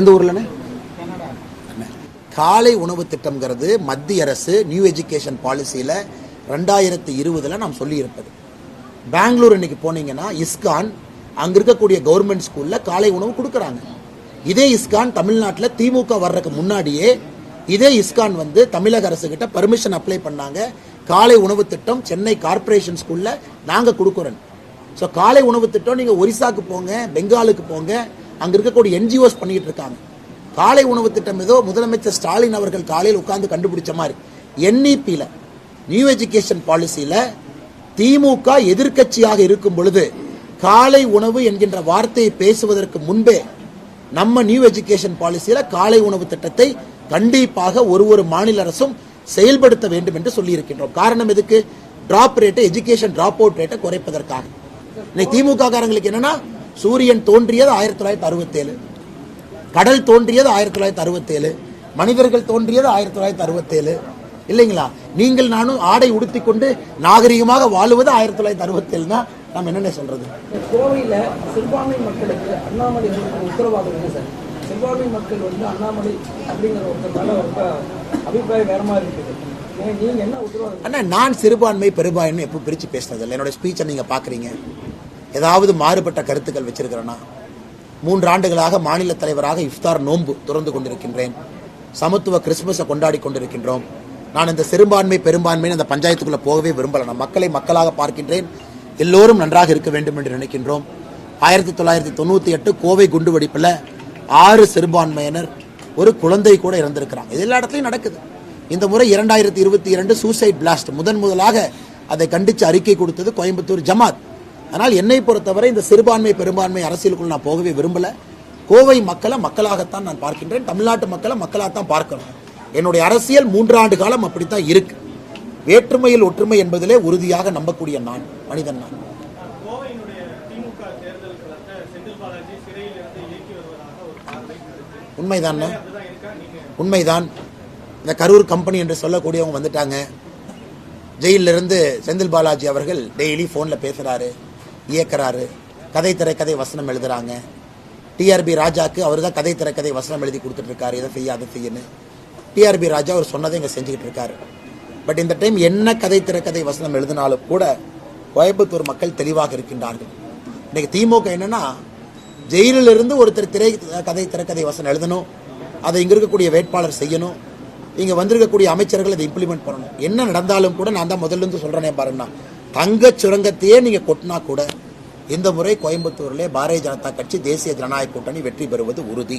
எந்த ஊர்லண்ணே? காலை உணவு திட்டம்ங்கிறது மத்திய அரசு நியூ எஜுகேஷன் பாலிசியில் ரெண்டாயிரத்தி இருபதில் நாம் சொல்லியிருப்பது. பெங்களூர் இன்னைக்கு போனீங்கன்னா இஸ்கான் அங்கே இருக்கக்கூடிய கவர்மெண்ட் ஸ்கூலில் காலை உணவு கொடுக்குறாங்க. இதே இஸ்கான் தமிழ்நாட்டில் திமுக வர்றதுக்கு முன்னாடியே இதே இஸ்கான் வந்து தமிழக அரசு கிட்ட பர்மிஷன் அப்ளை பண்ணாங்க. காலை உணவு திட்டம் சென்னை கார்ப்பரேஷன் ஸ்கூலில் நாங்கள் கொடுக்குறோம். ஸோ காலை உணவு திட்டம் நீங்கள் ஒரிசாக்கு போங்க பெங்காலுக்கு போங்க அங்கே இருக்கக்கூடிய என்ஜிஓஸ் பண்ணிக்கிட்டு இருக்காங்க. காலை உணவு திட்டம் ஏதோ முதலமைச்சர் ஸ்டாலின் அவர்கள் காலையில் உட்கார்ந்து கண்டுபிடிச்ச மாதிரி. என்இபியில் நியூ எஜுகேஷன் பாலிசியில் திமுக எதிர்க்கட்சியாக இருக்கும் பொழுது காலை உணவு என்கின்ற வார்த்தையை பேசுவதற்கு முன்பே நம்ம நியூ எஜுகேஷன் பாலிசியில் காலை உணவு திட்டத்தை கண்டிப்பாக ஒரு ஒரு மாநில அரசும் செயல்படுத்த வேண்டும் என்று சொல்லியிருக்கின்றோம். காரணம் எதுக்கு? டிராப் ரேட்டை எஜுகேஷன் டிராப் அவுட் ரேட்டை குறைப்பதற்காக. இன்னைக்கு திமுக காரங்களுக்கு என்னன்னா சூரியன் தோன்றியது ஆயிரத்தி தொள்ளாயிரத்தி அறுபத்தேழு. கடல் தோன்றியது ஆயிரத்தி தொள்ளாயிரத்தி அறுபத்தேழு. மனிதர்கள் தோன்றியது ஆயிரத்தி தொள்ளாயிரத்தி அறுபத்தேழு. இல்லைங்களா? நீங்கள் நானும் ஆடை உடுத்தி கொண்டு நாகரிகமாக வாழுவது ஆயிரத்தி தொள்ளாயிரத்தி அறுபத்தேழு தான். நம்ம என்னென்ன சொல்றது? கோவையில் சிறுபான்மை மக்களுக்கு அண்ணாமலை உத்தரவாதம் என்ன சார்? சிறுபான்மை மக்கள் வந்து அண்ணாமலை அப்படிங்கிற ஒருத்தர் ரொம்ப அபிப்பிராயம் வேற மாதிரி இருக்குது. அண்ணா நான் சிறுபான்மை பெரும்பான்மை எப்போ பிரித்து பேசினதில்லை. என்னோட ஸ்பீச்சை நீங்கள் பார்க்குறீங்க ஏதாவது மாறுபட்ட கருத்துக்கள் வச்சிருக்கிறேன்னா மூன்று ஆண்டுகளாக மாநில தலைவராக இஃப்தார் நோன்பு துறந்து கொண்டிருக்கின்றேன். சமத்துவ கிறிஸ்துமஸை கொண்டாடி கொண்டிருக்கின்றோம். நான் இந்த சிறுபான்மை பெரும்பான்மைன்னு அந்த பஞ்சாயத்துக்குள்ளே போகவே விரும்பலை. நான் மக்களை மக்களாக பார்க்கின்றேன். எல்லோரும் நன்றாக இருக்க வேண்டும் என்று நினைக்கின்றோம். ஆயிரத்தி தொள்ளாயிரத்தி தொண்ணூற்றி எட்டு கோவை குண்டு வெடிப்பில் ஆறு சிறுபான்மையினர் ஒரு குழந்தை கூட இறந்திருக்கிறாங்க. எல்லா இடத்துலையும் நடக்குது. இந்த முறை இரண்டாயிரத்தி இருபத்தி இரண்டு சூசைட் பிளாஸ்ட் முதன் முதலாக அதை கண்டித்து அறிக்கை கொடுத்தது கோயம்புத்தூர் ஜமாத். ஆனால் என்னை பொறுத்தவரை இந்த சிறுபான்மை பெரும்பான்மை அரசியலுக்குள் நான் போகவே விரும்பல. கோவை மக்களை மக்களாகத்தான் நான் பார்க்கின்றேன். தமிழ்நாட்டு மக்களை மக்களாகத்தான் பார்க்கணும். என்னுடைய அரசியல் மூன்றாண்டு காலம் அப்படித்தான் இருக்கு. வேற்றுமையில் ஒற்றுமை என்பதிலே உறுதியாக நம்பக்கூடிய நான் மனிதன் நான். உண்மைதான்? உண்மைதான். இந்த கரூர் கம்பெனி என்று சொல்லக்கூடியவங்க வந்துட்டாங்க. ஜெயிலிருந்து செந்தில் பாலாஜி அவர்கள் டெய்லி ஃபோனில் பேசுகிறாரு இயக்குறாரு. கதை திரைக்கதை வசனம் எழுதுறாங்க. டிஆர்பி ராஜாக்கு அவர் தான் கதை திரைக்கதை வசனம் எழுதி கொடுத்துட்ருக்காரு. இதை செய்ய அதை செய்யணும் டிஆர்பி ராஜா அவர் சொன்னதை இங்கே செஞ்சுக்கிட்டு இருக்காரு பட் இந்த டைம் என்ன கதை திரைக்கதை வசனம் எழுதினாலும் கூட கோயம்புத்தூர் மக்கள் தெளிவாக இருக்கின்றார்கள். இன்றைக்கி திமுக என்னன்னா ஜெயிலில் இருந்து ஒருத்தர் திரை கதை திரைக்கதை வசனம் எழுதணும். அதை இங்கே இருக்கக்கூடிய வேட்பாளர் செய்யணும். இங்கே வந்திருக்கக்கூடிய அமைச்சர்கள் அதை இம்ப்ளிமெண்ட் பண்ணணும். என்ன நடந்தாலும் கூட நான் தான் முதல்ல இருந்து சொல்கிறேனே பாருங்க தங்க சுரங்கத்தையே நீங்க கொட்டினா கூட இந்த முறை கோயம்புத்தூரிலே பாரதிய ஜனதா கட்சி தேசிய ஜனநாயக கூட்டணி வெற்றி பெறுவது உறுதி.